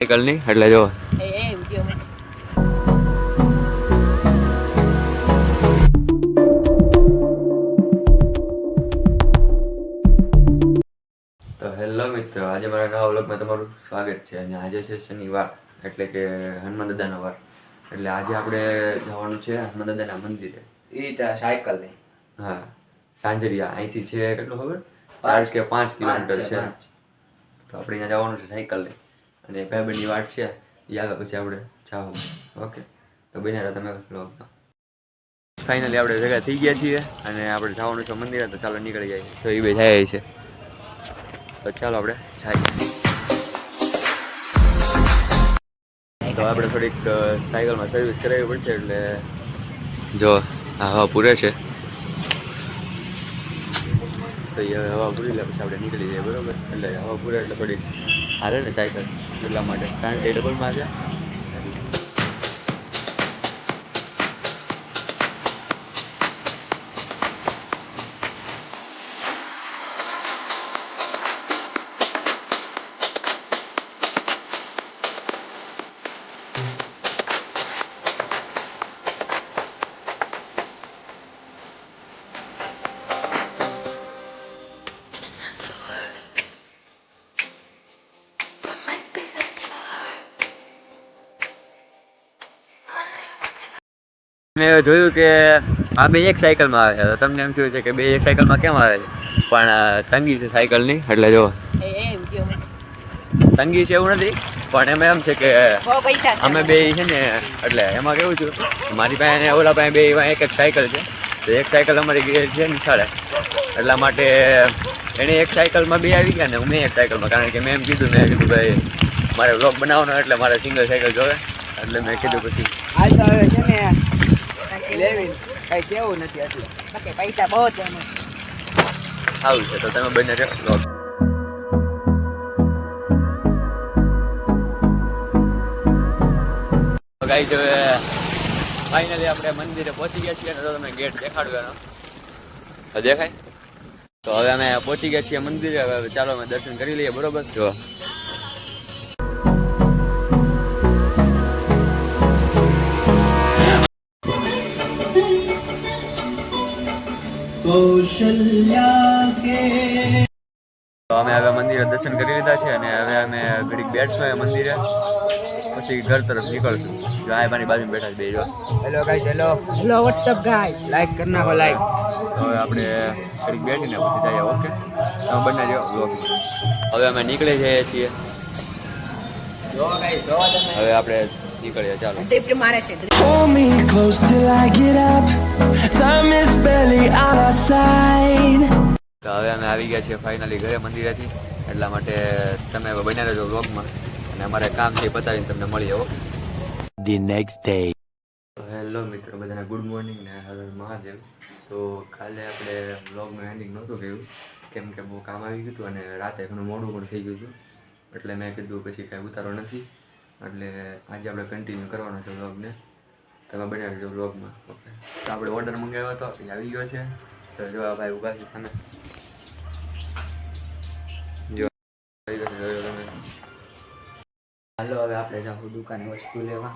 Cycle એટલે જો તો હેલો મિત્રો આજે મારા નવા વ્લોગમાં તમારું સ્વાગત છે અને આજે છે શનિવાર એટલે કે હનુમાન દાદાનો વાર. એટલે આજે આપણે જવાનું છે હનુમાન દાદાના મંદિરે. એ ત્યાં સાયકલની. હા સાંજરિયા અહીંથી છે કેટલું ખબર? ચાર કે પાંચ કિલોમીટર છે. તો આપણે અહીંયા જવાનું છે સાયકલ લઈ અને ભાઈબંધની વાટ છે, એ આવે પછી આપણે જાવું. ઓકે તો બન્યા તમે વ્લોગમાં ફાઇનલી આપણે ભેગા થઈ ગયા છીએ અને આપણે જવાનું છે મંદિરે, તો ચાલો નીકળી જાય તો એ બે જાય છે. તો ચાલો આપણે જાય. તો આપણે થોડીક સાયકલમાં સર્વિસ કરાવવી પડશે એટલે જો હા હવા પૂરે છે. તો એ હવા પૂરી લે, પછી આપણે નીકળી જઈએ, બરોબર? એટલે હવા પૂરે એટલે થોડીક હારે ને સાયકલ એટલા માટે કારણ કે મેં જોયું કે આ બે એક સાયકલમાં આવે છે. તો તમને એમ થયું છે કે બે એક સાયકલમાં કેમ આવે છે? પણ તંગી છે સાયકલની એટલે જો તંગી છે એવું નથી પણ એમાં એમ છે કે અમે બે છે ને એટલે એમાં કેવું છું મારી પાસે ઓલા પાસે બે એક એક સાયકલ છે. તો એક સાયકલ અમારી ગઈ છે નિશાળે એટલા માટે એણે એક સાયકલમાં બે આવી ગયા ને હું એક સાયકલમાં કારણ કે મેં એમ કીધું મેં કીધું ભાઈ મારે વ્લોગ બનાવવાનો એટલે મારે સિંગલ સાયકલ જોવે. એટલે મેં કીધું પછી આજ તો હવે છે ને બાકી લેવી છે. સારું છે મંદિરે પહોંચી ગયા છીએ તો તમને ગેટ દેખાડવાનો. દેખાય? તો હવે અમે પહોંચી ગયા છીએ મંદિરે, હવે ચાલો અમે દર્શન કરી લઈએ, બરોબર? જો. તો અમે હવે મંદિરે દર્શન કરી લીધા છે અને હવે અમે ઘડીક બેઠશું એ મંદિરે. પછી ઘર તરફ નીકળશું. જો આ મારી બાજુ બેઠા છે બે જો. Hello guys hello hello what's up guys like કરી નાખો લાઈક તો હવે આપણે ઘડીક બેઠીને પછી જઈએ ઓકે તમે બંને જો બ્લોગમાં હવે અમે નીકળી જઈએ છીએ. જો ગાઈસ જો તમે. હવે આપણે નીકળીએ ચાલો. ડ્રીપ મારે છે. Hold me close till I get up. Time is barely on our side. તો હવે અમે આવી ગયા છીએ ફાઇનલી ઘરે મંદિરેથી. એટલા માટે તમે બન્યા રહેજો બ્લોગમાં અને અમારે કામ છે બતાવીને તમને મળીએ okay The next day. Hello મિત્રો બધાને ગુડ મોર્નિંગ ને હર હર મહાદેવ. તો કાલે આપણે વ્લોગનું એન્ડિંગ નહોતું કર્યું. કેમ કે બહુ કામ આવી ગયું હતું અને રાતે ઘણું મોડું પણ થઈ ગયું હતું. એટલે મેં કીધું પછી કાંઈ ઉતારો નથી. એટલે આજે આપણે કન્ટિન્યુ કરવાનો છે બ્લોગને તમે બનાવી દેજો વ્લોગમાં ઓકે તો આપણે ઓર્ડર મંગાવ્યો હતો એ આવી ગયો છે. તો જો આ ભાઈ ઊભા છે તમે જો. હાલો, હવે આપણે જાઉં દુકાને વસ્તુ લેવા.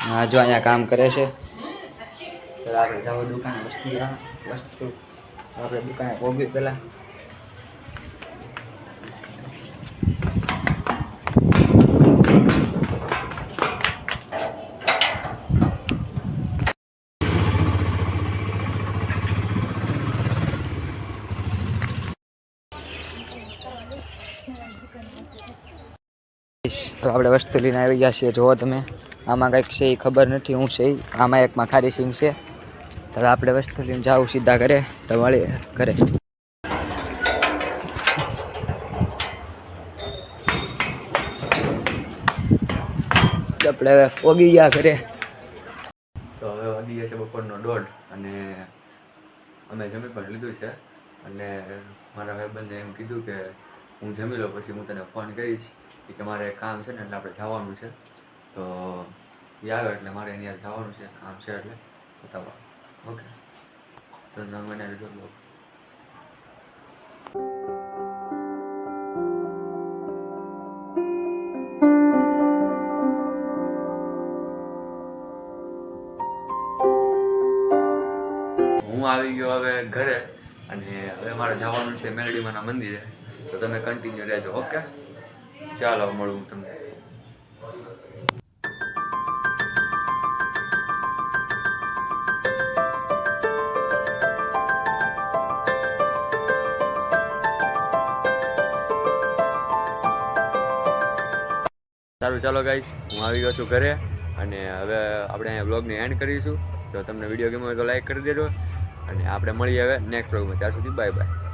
હા, જો અહીંયા કામ કરે છે. તો આપણે જાવ દુકાને વસ્તુ લેવા. વસ્તુ. આપણે દુકાને પહોંચી પેલા તો આપણે વસ્તુ લઈને આવી ગયા છીએ. જુઓ તમે, આમાં કંઈક છે એ ખબર નથી, હું છે. આમાં એકમાં ખારી સિંગ છે. તો આપણે વસ્તુ લઈને જાવું સીધા ઘરે. તો ઘરે. આપણે હવે ઓગી ગયા ઘરે. તો હવે વાગી ગયા છે બપોરનો દોઢ અને અમે જમી પણ લીધું છે. અને મારા ભાઈબંધે એમ કીધું કે હું જમી લો પછી હું તને ફોન કરીશ કે મારે કામ છે ને એટલે આપણે જવાનું છે. તો એ આવ્યો એટલે મારે એની યાર જવાનું છે, કામ છે એટલે બતાવવા ઓકે તો મને રીઝલ્ટ લો હું આવી ગયો હવે ઘરે અને હવે મારે જવાનું છે મેલડીમાના મંદિરે. તો તમે કન્ટિન્યુ રહેજો ઓકે? ચાલો મળું તમને. સારું, ચાલો ગાઈસ હું આવી ગયો છું ઘરે, અને હવે આપણે અહીંયા બ્લોગને એન્ડ કરીશું. જો તમને વીડિયો ગમ્યો હોય તો લાઈક કરી દેજો, અને આપણે મળીએ હવે નેક્સ્ટ બ્લોગમાં ત્યાં સુધી બાય બાય